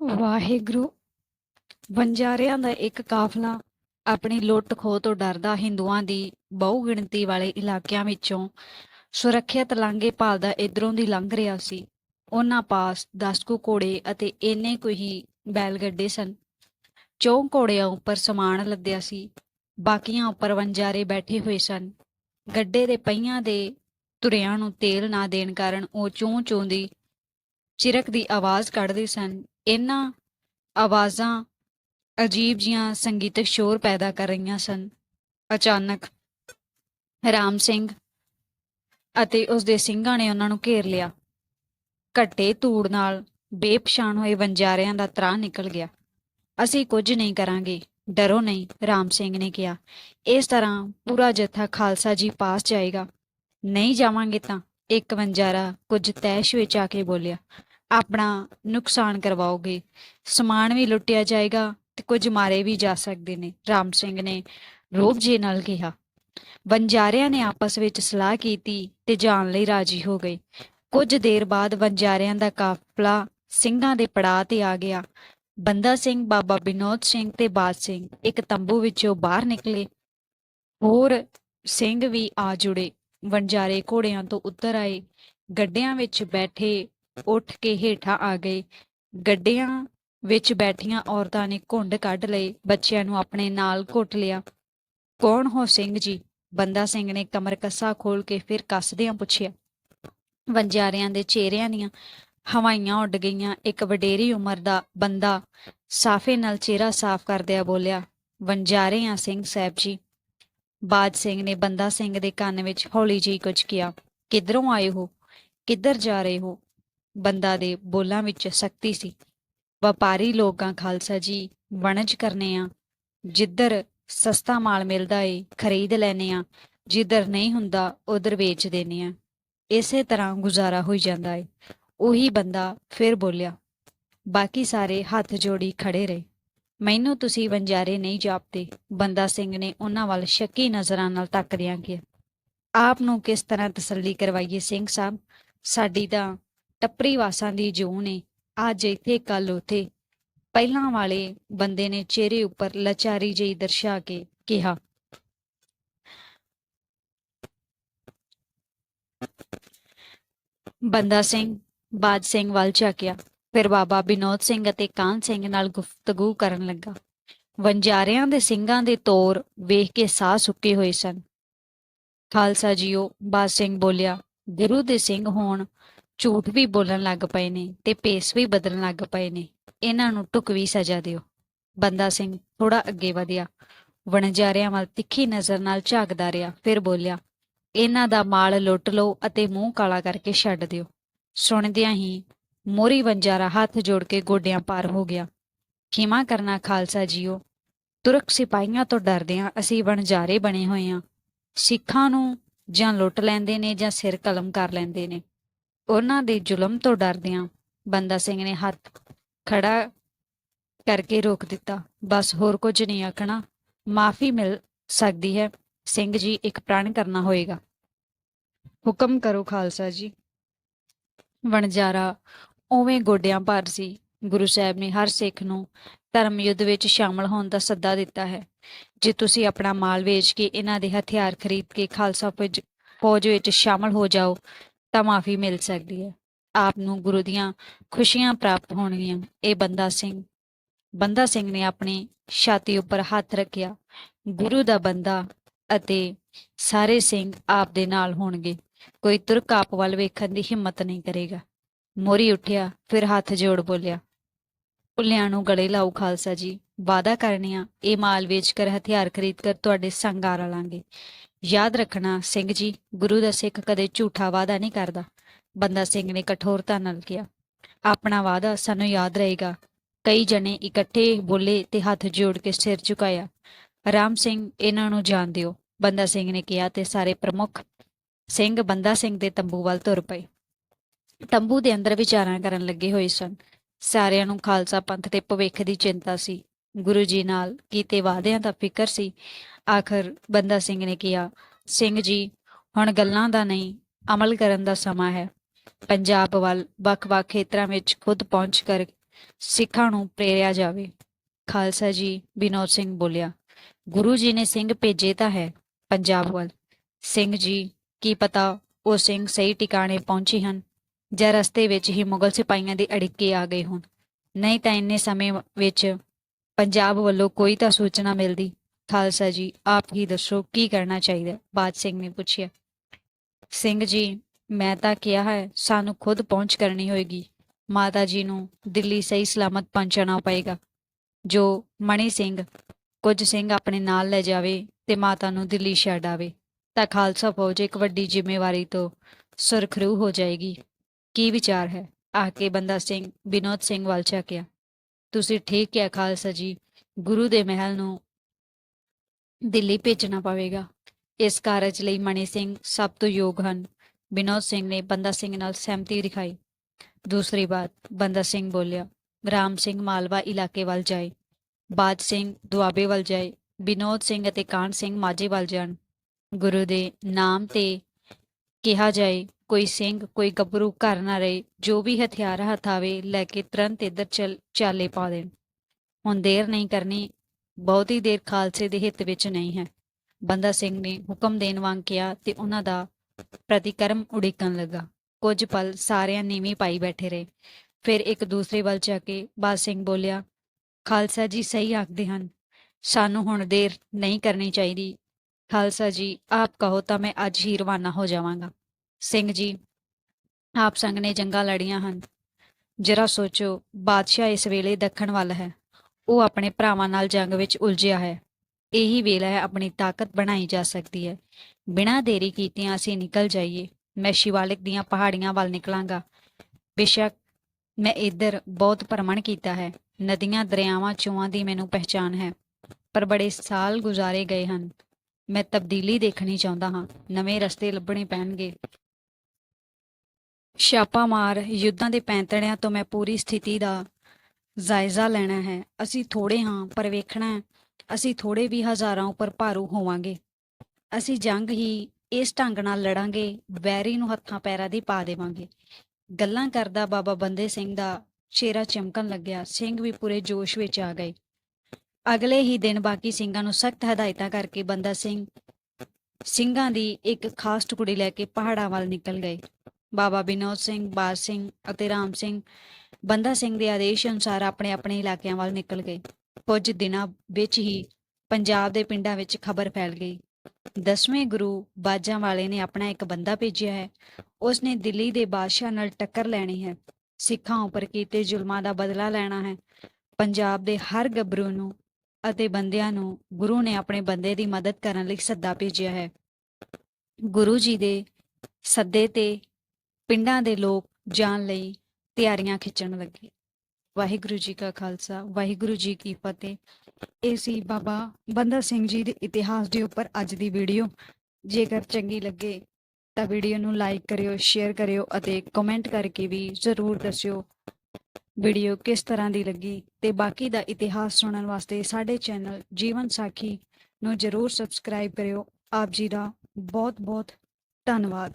ਵਾਹਿਗੁਰੂ ਵਣਜਾਰਿਆਂ ਦਾ ਇੱਕ ਕਾਫਲਾ ਆਪਣੀ ਲੁੱਟ ਖੋਹ ਤੋਂ ਡਰਦਾ ਹਿੰਦੂਆਂ ਦੀ ਬਹੁ ਗਿਣਤੀ ਵਾਲੇ ਇਲਾਕਿਆਂ ਵਿੱਚੋਂ ਸੁਰੱਖਿਅਤ ਲਾਂਘੇ ਭਾਲਦਾ ਇਧਰੋਂ ਦੀ ਲੰਘ ਰਿਹਾ ਸੀ। ਉਹਨਾਂ ਪਾਸ 10 ਕੁ ਘੋੜੇ ਅਤੇ ਇੰਨੇ ਕੁ ਹੀ ਬੈਲ ਗੱਡੇ ਸਨ। ਚੌਂ ਘੋੜਿਆਂ ਉੱਪਰ ਸਮਾਨ ਲੱਦਿਆ ਸੀ। ਬਾਕੀਆਂ ਉੱਪਰ ਵੰਜਾਰੇ ਬੈਠੇ ਹੋਏ ਸਨ। ਗੱਡੇ ਦੇ ਪਹੀਆਂ ਦੇ ਤੁਰਿਆਂ ਨੂੰ ਤੇਲ ਨਾ ਦੇਣ ਕਾਰਨ ਉਹ ਚੂੰ ਚੂੰ ਦੀ ਚਿਰਕ ਦੀ ਆਵਾਜ਼ ਕੱਢਦੇ ਸਨ। ਇਹਨਾਂ ਆਵਾਜ਼ਾਂ ਅਜੀਬ ਜੀਆਂ ਸੰਗੀਤਕ ਸ਼ੋਰ ਪੈਦਾ ਕਰ ਰਹੀਆਂ ਸਨ। ਅਚਾਨਕ ਰਾਮ ਸਿੰਘ ਅਤੇ ਉਸ ਦੇ ਸਿੰਘਾਂ ਨੇ ਉਹਨਾਂ ਨੂੰ ਘੇਰ ਲਿਆ। ਘੱਟੇ ਧੂੜ ਨਾਲ ਬੇਪਛਾਣ ਹੋਏ ਵੰਜਾਰਿਆਂ ਦਾ ਤਰਾ ਨਿਕਲ ਗਿਆ। ਅਸੀਂ ਕੁਝ ਨਹੀਂ ਕਰਾਂਗੇ, ਡਰੋ ਨਹੀਂ, ਰਾਮ ਸਿੰਘ ਨੇ ਕਿਹਾ। ਇਸ ਤਰ੍ਹਾਂ ਪੂਰਾ ਜਥਾ ਖਾਲਸਾ ਜੀ ਪਾਸ ਜਾਏਗਾ। ਨਹੀਂ ਜਾਵਾਂਗੇ ਤਾਂ ਇੱਕ ਵੰਜਾਰਾ ਕੁਝ ਤੈਸ਼ ਵਿੱਚ ਆ ਕੇ ਬੋਲਿਆ ਆਪਣਾ ਨੁਕਸਾਨ ਕਰਵਾਓਗੇ। ਸਮਾਨ ਵੀ ਲੁੱਟਿਆ ਜਾਏਗਾ ਤੇ ਕੁਝ ਮਾਰੇ ਵੀ ਜਾ ਸਕਦੇ ਨੇ, ਰਾਮ ਸਿੰਘ ਨੇ ਰੋਬ ਜੀ ਨਾਲ ਕਿਹਾ। ਵੰਜਾਰਿਆਂ ਨੇ ਆਪਸ ਵਿੱਚ ਸਲਾਹ ਕੀਤੀ ਤੇ ਜਾਣ ਲਈ ਰਾਜੀ ਹੋ ਗਏ। ਕੁਝ ਦੇਰ ਬਾਅਦ ਵੰਜਾਰਿਆਂ ਦਾ ਕਾਫਲਾ ਸਿੰਘਾਂ ਦੇ ਪੜਾਅ ਤੇ ਆ ਗਿਆ। ਬੰਦਾ ਸਿੰਘ, ਬਾਬਾ ਬਿਨੋਦ ਸਿੰਘ ਤੇ ਬਾਦ ਸਿੰਘ ਇੱਕ ਤੰਬੂ ਵਿੱਚੋਂ ਬਾਹਰ ਨਿਕਲੇ। ਹੋਰ ਸਿੰਘ ਵੀ ਆ ਜੁੜੇ। ਵਣਜਾਰੇ ਘੋੜਿਆਂ ਤੋਂ ਉਤਰ ਆਏ। ਗੱਡਿਆਂ ਵਿੱਚ ਬੈਠੇ ਉੱਠ ਕੇ ਹੇਠਾਂ ਆ ਗਏ। ਗੱਡਿਆਂ ਵਿੱਚ ਬੈਠੀਆਂ ਔਰਤਾਂ ਨੇ ਘੁੰਡ ਕੱਢ ਲਏ, ਬੱਚਿਆਂ ਨੂੰ ਆਪਣੇ ਨਾਲ ਘੁੱਟ ਲਿਆ। ਕੌਣ ਹੋ ਸਿੰਘ ਜੀ? ਬੰਦਾ ਸਿੰਘ ਨੇ ਕਮਰ ਕੱਸਾ ਖੋਲ ਕੇ ਫਿਰ ਕੱਸਦਿਆਂ ਪੁੱਛਿਆ। ਵੰਜਾਰਿਆਂ ਦੇ ਚਿਹਰਿਆਂ ਦੀਆਂ ਹਵਾਈਆਂ ਉੱਡ ਗਈਆਂ। ਇੱਕ ਵਡੇਰੀ ਉਮਰ ਦਾ ਬੰਦਾ ਸਾਫੇ ਨਾਲ ਚਿਹਰਾ ਸਾਫ਼ ਕਰਦਿਆਂ ਬੋਲਿਆ ਵੰਜਾਰੇ ਆ ਸਿੰਘ ਸਾਹਿਬ ਜੀ। ਬਾਜ ਸਿੰਘ ਨੇ ਬੰਦਾ ਸਿੰਘ ਦੇ ਕੰਨ ਵਿੱਚ ਹੌਲੀ ਜਿਹੀ ਕੁਝ ਕਿਹਾ, ਕਿੱਧਰੋਂ ਆਏ ਹੋ? ਕਿੱਧਰ ਜਾ ਰਹੇ ਹੋ? ਬੰਦਾ ਦੇ ਬੋਲਾਂ ਵਿੱਚ ਸ਼ਕਤੀ ਸੀ। ਵਪਾਰੀ ਲੋਕਾਂ, ਖਾਲਸਾ ਜੀ, ਵਣਜ ਕਰਨੇ ਆ। ਜਿੱਧਰ ਸਸਤਾ ਮਾਲ ਮਿਲਦਾ ਏ, ਖਰੀਦ ਲੈਨੇ ਆ। ਜਿੱਧਰ ਨਹੀਂ ਹੁੰਦਾ, ਉਧਰ ਵੇਚ ਦੇਨੇ ਆ। ਇਸੇ ਤਰ੍ਹਾਂ ਗੁਜ਼ਾਰਾ ਹੋਈ ਜਾਂਦਾ ਏ। ਉਹੀ ਬੰਦਾ ਫਿਰ ਬੋਲਿਆ, ਬਾਕੀ ਸਾਰੇ ਹੱਥ ਜੋੜੀ ਖੜੇ ਰਹੇ। ਮੈਨੂੰ ਤੁਸੀਂ ਵੰਜਾਰੇ ਨਹੀਂ ਜਾਪਦੇ। ਬੰਦਾ ਸਿੰਘ ਨੇ ਉਹਨਾਂ ਵੱਲ ਸ਼ੱਕੀ ਨਜ਼ਰਾਂ ਨਾਲ ਤੱਕਦਿਆਂ ਕਿਹਾ ਆਪ ਨੂੰ ਕਿਸ ਤਰ੍ਹਾਂ ਤਸੱਲੀ ਕਰਵਾਈਏ ਸਿੰਘ ਸਾਹਿਬ? ਸਾਡੀ ਤਾਂ ਟੱਪਰੀ ਵਾਸਾਂ ਦੀ ਜੂਨ ਨੇ। ਅੱਜ ਇੱਥੇ ਕੱਲ ਉਥੇ। ਪਹਿਲਾਂ ਵਾਲੇ ਬੰਦੇ ਨੇ ਚਿਹਰੇ ਉੱਪਰ ਲਚਾਰੀ ਜਿਹੀ ਦਰਸ਼ਾ ਕੇ ਕਿਹਾ, ਬੰਦਾ ਸਿੰਘ, ਬਾਜ ਸਿੰਘ ਵੱਲ ਝਾਕਿਆ। ਫਿਰ ਬਾਬਾ ਬਿਨੋਦ ਸਿੰਘ ਅਤੇ ਕਾਨ ਸਿੰਘ ਨਾਲ ਗੁਫ਼ਤਗੂ ਕਰਨ ਲੱਗਾ। ਵੰਜਾਰਿਆਂ ਦੇ ਸਿੰਘਾਂ ਦੇ ਤੋਰ ਵੇਖ ਕੇ ਸਾਹ ਸੁੱਕੇ ਹੋਏ ਸਨ। ਖਾਲਸਾ ਜੀਓ, ਬਾਜ ਸਿੰਘ ਬੋਲਿਆ, ਗੁਰੂ ਦੇ ਸਿੰਘ ਹੋਣ ਝੂਠ ਵੀ ਬੋਲਣ ਲੱਗ ਪਏ ਨੇ ਤੇ ਪੇਸ ਵੀ ਬਦਲਣ ਲੱਗ ਪਏ ਨੇ। ਇਹਨਾਂ ਨੂੰ ਟੁਕਵੀ ਸਜ਼ਾ ਦਿਓ। ਬੰਦਾ ਸਿੰਘ ਥੋੜਾ ਅੱਗੇ ਵਧਿਆ। ਵਣਜਾਰਿਆਂ ਵੱਲ ਤਿੱਖੀ ਨਜ਼ਰ ਨਾਲ ਝਾਕਦਾ ਰਿਹਾ, ਫਿਰ ਬੋਲਿਆ, ਇਹਨਾਂ ਦਾ ਮਾਲ ਲੁੱਟ ਲਓ ਅਤੇ ਮੂੰਹ ਕਾਲਾ ਕਰਕੇ ਛੱਡ ਦਿਓ। ਸੁਣਦਿਆਂ ਹੀ ਮੋਰੀ ਵਣਜਾਰਾ ਹੱਥ ਜੋੜ ਕੇ ਗੋਡਿਆਂ ਪਾਰ ਹੋ ਗਿਆ। ਖਿਮਾ ਕਰਨਾ ਖਾਲਸਾ ਜੀਓ। ਤੁਰਕ ਸਿਪਾਹੀਆਂ ਤੋਂ ਡਰਦਿਆਂ ਅਸੀਂ ਵਣਜਾਰੇ ਬਣੇ ਹੋਏ ਹਾਂ ਸਿੱਖਾਂ ਨੂੰ ਜਾਂ ਲੁੱਟ ਲੈਂਦੇ ਨੇ ਜਾਂ ਸਿਰ ਕਲਮ ਕਰ ਲੈਂਦੇ ਨੇ। ਉਹਨਾਂ ਦੇ ਜ਼ੁਲਮ ਤੋਂ ਡਰਦਿਆਂ ਬੰਦਾ ਸਿੰਘ ਨੇ ਹੱਥ ਖੜਾ ਕਰਕੇ ਰੋਕ ਦਿੱਤਾ। ਬਸ ਹੋਰ ਕੁਝ ਨਹੀਂ ਆਖਣਾ। ਮਾਫੀ ਮਿਲ ਸਕਦੀ ਹੈ। ਸਿੰਘ ਜੀ, ਇੱਕ ਪ੍ਰਣ ਕਰਨਾ ਹੋਏਗਾ। ਹੁਕਮ ਕਰੋ ਖਾਲਸਾ ਜੀ। ਵਣਜਾਰਾ ਉਵੇਂ ਗੋਡਿਆਂ ਭਰ ਸੀ। ਗੁਰੂ ਸਾਹਿਬ ਨੇ ਹਰ ਸਿੱਖ ਨੂੰ ਧਰਮ ਯੁੱਧ ਵਿੱਚ ਸ਼ਾਮਲ ਹੋਣ ਦਾ ਸੱਦਾ ਦਿੱਤਾ ਹੈ। ਜੇ ਤੁਸੀਂ ਆਪਣਾ ਮਾਲ ਵੇਚ ਕੇ ਇਹਨਾਂ ਦੇ ਹਥਿਆਰ ਖਰੀਦ ਕੇ ਖਾਲਸਾ ਫੌਜ ਫੌਜ ਵਿੱਚ ਸ਼ਾਮਲ ਹੋ ਜਾਓ ਤਾਂ ਮਾਫੀ ਮਿਲ ਸਕਦੀ ਹੈ। ਆਪ ਨੂੰ ਗੁਰੂ ਦੀਆਂ ਖੁਸ਼ੀਆਂ ਪ੍ਰਾਪਤ ਹੋਣਗੀਆਂ। ਇਹ ਬੰਦਾ ਸਿੰਘ ਬੰਦਾ ਸਿੰਘ ਨੇ ਆਪਣੀ ਛਾਤੀ ਉੱਪਰ ਹੱਥ ਰੱਖਿਆ। ਗੁਰੂ ਦਾ ਬੰਦਾ ਅਤੇ ਸਾਰੇ ਸਿੰਘ ਆਪ ਦੇ ਨਾਲ ਹੋਣਗੇ। ਕੋਈ ਤੁਰਕ ਆਪ ਵੱਲ ਵੇਖਣ ਦੀ ਹਿੰਮਤ ਨਹੀਂ ਕਰੇਗਾ। ਮੋਰੀ ਉੱਠਿਆ, ਫਿਰ ਹੱਥ ਜੋੜ ਬੋਲਿਆ, ਭੁੱਲਿਆਂ ਨੂੰ ਗਲੇ ਲਾਓ ਖਾਲਸਾ ਜੀ। ਵਾਦਾ ਕਰਨੀਆਂ, ਇਹ ਮਾਲ ਵੇਚ ਕਰ, ਹਥਿਆਰ ਖਰੀਦ ਕਰ, ਤੁਹਾਡੇ ਸੰਗ ਆ ਰਲਾਂਗੇ ਯਾਦ ਰੱਖਣਾ, ਸਿੰਘ ਜੀ, ਗੁਰੂ ਦਾ ਸਿੱਖ ਕਦੇ ਝੂਠਾ ਵਾਅਦਾ ਨਹੀਂ ਕਰਦਾ। ਬੰਦਾ ਸਿੰਘ ਨੇ ਕਠੋਰਤਾ ਨਾਲ ਕਿਹਾ, ਆਪਣਾ ਵਾਅਦਾ ਸਾਨੂੰ ਯਾਦ ਰਹੇਗਾ। ਕਈ ਜਣੇ ਇਕੱਠੇ ਬੋਲੇ ਤੇ ਹੱਥ ਜੋੜ ਕੇ ਸਿਰ ਝੁਕਾਇਆ। ਰਾਮ ਸਿੰਘ, ਇਹਨਾਂ ਨੂੰ ਜਾਣ ਦਿਓ। ਬੰਦਾ ਸਿੰਘ ਨੇ ਕਿਹਾ ਤੇ ਸਾਰੇ ਪ੍ਰਮੁੱਖ ਸਿੰਘ ਬੰਦਾ ਸਿੰਘ ਦੇ ਤੰਬੂ ਵੱਲ ਤੁਰ ਪਏ। ਤੰਬੂ ਦੇ ਅੰਦਰ ਵਿਚਾਰਾਂ ਕਰਨ ਲੱਗੇ ਹੋਏ ਸਨ। ਸਾਰਿਆਂ ਨੂੰ ਖਾਲਸਾ ਪੰਥ ਦੇ ਭਵਿੱਖ ਦੀ ਚਿੰਤਾ ਸੀ। ਗੁਰੂ ਜੀ ਨਾਲ ਕੀਤੇ ਵਾਅਦਿਆਂ ਦਾ ਫਿਕਰ ਸੀ। ਆਖਰ ਬੰਦਾ ਸਿੰਘ ਨੇ ਕਿਹਾ, ਸਿੰਘ ਜੀ, ਹੁਣ ਗੱਲਾਂ ਦਾ ਨਹੀਂ, ਅਮਲ ਕਰਨ ਦਾ ਸਮਾਂ ਹੈ। ਪੰਜਾਬ ਵੱਲ ਵੱਖ-ਵੱਖ ਖੇਤਰਾਂ ਵਿੱਚ ਖੁਦ ਪਹੁੰਚ ਕਰ ਸਿੱਖਾਂ ਨੂੰ ਪ੍ਰੇਰਿਆ ਜਾਵੇ। ਖਾਲਸਾ ਜੀ ਵਿਨੋਦ ਸਿੰਘ ਬੋਲਿਆ, ਗੁਰੂ ਜੀ ਨੇ ਸਿੰਘ ਭੇਜੇ ਤਾਂ ਹੈ ਪੰਜਾਬ ਵੱਲ। ਸਿੰਘ ਜੀ, ਕੀ ਪਤਾ ਉਹ ਸਿੰਘ ਸਹੀ ਟਿਕਾਣੇ ਪਹੁੰਚੇ ਹਨ, ਜਾਂ ਰਸਤੇ ਵਿੱਚ ਹੀ ਮੁਗਲ ਸਿਪਾਹੀਆਂ ਦੇ ਅੜਿੱਕੇ ਆ ਗਏ ਹੋਣ। ਨਹੀਂ ਤਾਂ ਇੰਨੇ ਸਮੇਂ ਵਿੱਚ ਪੰਜਾਬ ਵੱਲੋਂ ਕੋਈ ਤਾਂ ਸੂਚਨਾ ਮਿਲਦੀ। ਖਾਲਸਾ ਜੀ, ਆਪ ਹੀ ਦੱਸੋ ਕੀ ਕਰਨਾ ਚਾਹੀਦਾ? ਬਾਦ ਸਿੰਘ ਨੇ ਪੁੱਛਿਆ। ਸਿੰਘ ਜੀ, ਮੈਂ ਤਾਂ ਕਿਹਾ ਹੈ, ਸਾਨੂੰ ਖੁਦ ਪਹੁੰਚ ਕਰਨੀ ਹੋਏਗੀ। ਮਾਤਾ ਜੀ ਨੂੰ ਦਿੱਲੀ ਸਹੀ ਸਲਾਮਤ ਪਹੁੰਚਾਉਣਾ ਪਏਗਾ। ਜੋ ਮਣੀ ਸਿੰਘ, ਕੁਝ ਸਿੰਘ ਆਪਣੇ ਨਾਲ ਲੈ ਜਾਵੇ ਤੇ ਮਾਤਾ ਨੂੰ ਦਿੱਲੀ ਛੱਡ ਆਵੇ, ਤਾਂ ਖਾਲਸਾ ਫੌਜ ਇੱਕ ਵੱਡੀ ਜ਼ਿੰਮੇਵਾਰੀ ਤੋਂ ਸੁਰਖਰੂ ਹੋ ਜਾਏਗੀ। ਕੀ ਵਿਚਾਰ ਹੈ? ਆ ਕੇ ਬੰਦਾ ਸਿੰਘ, ਵਿਨੋਦ ਸਿੰਘ ਵੱਲ ਝਾਕਿਆ। ਤੁਸੀਂ ਠੀਕ ਕਿਹਾ ਖਾਲਸਾ ਜੀ, ਗੁਰੂ ਦੇ ਮਹਿਲ ਨੂੰ ਦਿੱਲੀ ਭੇਜਣਾ ਪਵੇਗਾ। ਇਸ ਕਾਰਜ ਲਈ ਮਣੀ ਸਿੰਘ ਸਭ ਤੋਂ ਯੋਗ ਹਨ। ਵਿਨੋਦ ਸਿੰਘ ਨੇ ਬੰਦਾ ਸਿੰਘ ਨਾਲ ਸਹਿਮਤੀ ਦਿਖਾਈ। ਦੂਸਰੀ ਬਾਤ, ਬੰਦਾ ਸਿੰਘ ਬੋਲਿਆ, ਰਾਮ ਸਿੰਘ ਮਾਲਵਾ ਇਲਾਕੇ ਵੱਲ ਜਾਏ, ਬਾਜ ਸਿੰਘ ਦੁਆਬੇ ਵੱਲ ਜਾਏ, ਵਿਨੋਦ ਸਿੰਘ ਅਤੇ ਕਾਨ ਸਿੰਘ ਮਾਝੇ ਵੱਲ ਜਾਣ। ਗੁਰੂ ਦੇ ਨਾਮ ਤੇ ਕਿਹਾ ਜਾਏ ਕੋਈ ਸਿੰਘ, ਕੋਈ ਗੱਭਰੂ ਘਰ ਨਾ ਰਹੇ, ਜੋ ਵੀ ਹਥਿਆਰ ਹਥਾਵੇ ਲੈ ਕੇ ਤੁਰੰਤ ਇੱਧਰ ਚੱਲ, ਚਾਲੇ ਪਾ ਦੇਣ। ਹੁਣ ਦੇਰ ਨਹੀਂ ਕਰਨੀ, ਬਹੁਤੀ ਦੇਰ ਖਾਲਸੇ ਦੇ ਹਿੱਤ ਵਿੱਚ ਨਹੀਂ ਹੈ। ਬੰਦਾ ਸਿੰਘ ਨੇ ਹੁਕਮ ਦੇਣ ਵਾਂਗ ਕਿਹਾ ਤੇ ਉਹਨਾਂ ਦਾ ਪ੍ਰਤੀਕਰਮ ਉਡੀਕਣ ਲੱਗਾ। ਕੁਝ ਪਲ ਸਾਰਿਆਂ ਨੀਵੀਂ ਪਾਈ ਬੈਠੇ ਰਹੇ। ਫਿਰ ਇੱਕ ਦੂਸਰੇ ਵੱਲ ਜਾ ਕੇ ਬਾਦ ਸਿੰਘ ਬੋਲਿਆ, ਖਾਲਸਾ ਜੀ ਸਹੀ ਆਖਦੇ ਹਨ। ਸਾਨੂੰ ਹੁਣ ਦੇਰ ਨਹੀਂ ਕਰਨੀ ਚਾਹੀਦੀ। ਖਾਲਸਾ ਜੀ, ਆਪ ਕਹੋ ਤਾਂ ਮੈਂ ਅੱਜ ਹੀ ਰਵਾਨਾ ਹੋ ਜਾਵਾਂਗਾ। ਸਿੰਘ ਜੀ, ਆਪ ਸੰਗ ਨੇ ਜੰਗਾਂ ਲੜੀਆਂ ਹਨ। ਜਰਾ ਸੋਚੋ, ਬਾਦਸ਼ਾਹ ਇਸ ਵੇਲੇ ਦੱਖਣ ਵੱਲ ਹੈ। ਉਹ ਆਪਣੇ ਭਰਾਵਾਂ ਨਾਲ ਜੰਗ ਵਿੱਚ ਉਲਝਿਆ ਹੈ। ਇਹੀ ਵੇਲਾ ਹੈ ਆਪਣੀ ਤਾਕਤ ਬਣਾਈ ਜਾ ਸਕਦੀ ਹੈ। ਬਿਨਾਂ ਦੇਰੀ ਕੀਤਿਆਂ ਅਸੀਂ ਨਿਕਲ ਜਾਈਏ। ਮੈਂ ਸ਼ਿਵਾਲਿਕ ਦੀਆਂ ਪਹਾੜੀਆਂ ਵੱਲ ਨਿਕਲਾਂਗਾ। ਬੇਸ਼ੱਕ ਮੈਂ ਇੱਧਰ ਬਹੁਤ ਭਰਮਣ ਕੀਤਾ ਹੈ। ਨਦੀਆਂ, ਦਰਿਆਵਾਂ ਚੋਆਂ ਦੀ ਮੈਨੂੰ ਪਹਿਚਾਨ ਹੈ। ਪਰ ਬੜੇ ਸਾਲ ਗੁਜ਼ਾਰੇ ਗਏ ਹਨ। ਮੈਂ ਤਬਦੀਲੀ ਦੇਖਣੀ ਚਾਹੁੰਦਾ ਹਾਂ। ਨਵੇਂ ਰਸਤੇ ਲੱਭਣੇ ਪੈਣਗੇ। ਛਾਪਾਮਾਰ ਯੁੱਧਾਂ ਦੇ ਪੈਂਤੜਿਆਂ ਤੋਂ ਮੈਂ ਪੂਰੀ ਸਥਿਤੀ ਦਾ ਜਾਇਜ਼ਾ ਲੈਣਾ ਹੈ। ਅਸੀਂ ਥੋੜੇ ਹਾਂ, ਪਰ ਵੇਖਣਾ ਅਸੀਂ ਥੋੜੇ ਵੀ ਹਜ਼ਾਰਾਂ ਉੱਪਰ ਭਾਰੂ ਹੋਵਾਂਗੇ। ਅਸੀਂ ਜੰਗ ਹੀ ਇਸ ਢੰਗ ਨਾਲ ਲੜਾਂਗੇ, ਵੈਰੀ ਨੂੰ ਹੱਥਾਂ ਪੈਰਾਂ ਦੀ ਪਾ ਦੇਵਾਂਗੇ। ਗੱਲਾਂ ਕਰਦਾ ਬਾਬਾ ਬੰਦੇ ਸਿੰਘ ਦਾ ਚਿਹਰਾ ਚਮਕਣ ਲੱਗਿਆ। ਸਿੰਘ ਵੀ ਪੂਰੇ ਜੋਸ਼ ਵਿੱਚ ਆ ਗਏ। ਅਗਲੇ ਹੀ ਦਿਨ ਬਾਕੀ ਸਿੰਘਾਂ ਨੂੰ ਸਖਤ ਹਦਾਇਤਾਂ ਕਰਕੇ ਬੰਦਾ ਸਿੰਘ, ਸਿੰਘਾਂ ਦੀ ਇੱਕ ਖਾਸ ਟੁਕੜੀ ਲੈ ਕੇ ਪਹਾੜਾਂ ਵੱਲ ਨਿਕਲ ਗਏ। ਬਾਬਾ ਵਿਨੋਦ ਸਿੰਘ, ਬਾਜ ਸਿੰਘ ਅਤੇ ਰਾਮ ਸਿੰਘ ਬੰਦਾ ਸਿੰਘ ਦੇ ਆਦੇਸ਼ ਅਨੁਸਾਰ ਆਪਣੇ ਆਪਣੇ ਇਲਾਕਿਆਂ ਵੱਲ ਨਿਕਲ ਗਏ। ਕੁਝ ਦਿਨਾਂ ਵਿੱਚ ਹੀ ਪੰਜਾਬ ਦੇ ਪਿੰਡਾਂ ਵਿੱਚ ਖਬਰ ਫੈਲ ਗਈ। ਦਸਵੇਂ ਗੁਰੂ ਬਾਜਾਂ ਵਾਲੇ ਨੇ ਆਪਣਾ ਇੱਕ ਬੰਦਾ ਭੇਜਿਆ ਹੈ। ਉਸ ਨੇ ਦਿੱਲੀ ਦੇ ਬਾਦਸ਼ਾਹ ਨਾਲ ਟੱਕਰ ਲੈਣੀ ਹੈ। ਸਿੱਖਾਂ ਉੱਪਰ ਕੀਤੇ ਜ਼ੁਲਮਾਂ ਦਾ ਬਦਲਾ ਲੈਣਾ ਹੈ। ਪੰਜਾਬ ਦੇ ਹਰ ਗੱਭਰੂ ਨੂੰ ਅਤੇ ਬੰਦਿਆਂ ਨੂੰ ਗੁਰੂ ਨੇ ਆਪਣੇ ਬੰਦੇ ਦੀ ਮਦਦ ਕਰਨ ਲਈ ਸੱਦਾ ਭੇਜਿਆ ਹੈ। ਗੁਰੂ ਜੀ ਦੇ ਸੱਦੇ ਤੇ ਪਿੰਡਾਂ ਦੇ ਲੋਕ ਜਾਣ ਲਈ ਤਿਆਰੀਆਂ ਖਿੱਚਣ ਲੱਗੇ। ਵਾਹਿਗੁਰੂ ਜੀ ਕਾ ਖਾਲਸਾ, ਵਾਹਿਗੁਰੂ ਜੀ ਕੀ ਫਤਿਹ। ਇਹ ਸੀ ਬਾਬਾ ਬੰਦਾ ਸਿੰਘ ਜੀ ਦੇ ਇਤਿਹਾਸ ਦੇ ਉੱਪਰ ਅੱਜ ਦੀ ਵੀਡੀਓ। ਜੇਕਰ ਚੰਗੀ ਲੱਗੇ ਤਾਂ ਵੀਡੀਓ ਨੂੰ ਲਾਈਕ ਕਰਿਓ, ਸ਼ੇਅਰ ਕਰਿਓ ਅਤੇ ਕਮੈਂਟ ਕਰਕੇ ਵੀ ਜ਼ਰੂਰ ਦੱਸਿਓ ਵੀਡੀਓ ਕਿਸ ਤਰ੍ਹਾਂ ਦੀ ਲੱਗੀ। ਤੇ ਬਾਕੀ ਦਾ ਇਤਿਹਾਸ ਸੁਣਨ ਵਾਸਤੇ ਸਾਡੇ ਚੈਨਲ ਜੀਵਨ ਸਾਖੀ ਨੂੰ ਜ਼ਰੂਰ ਸਬਸਕ੍ਰਾਈਬ ਕਰਿਓ। ਆਪ ਜੀ ਦਾ ਬਹੁਤ ਬਹੁਤ ਧੰਨਵਾਦ।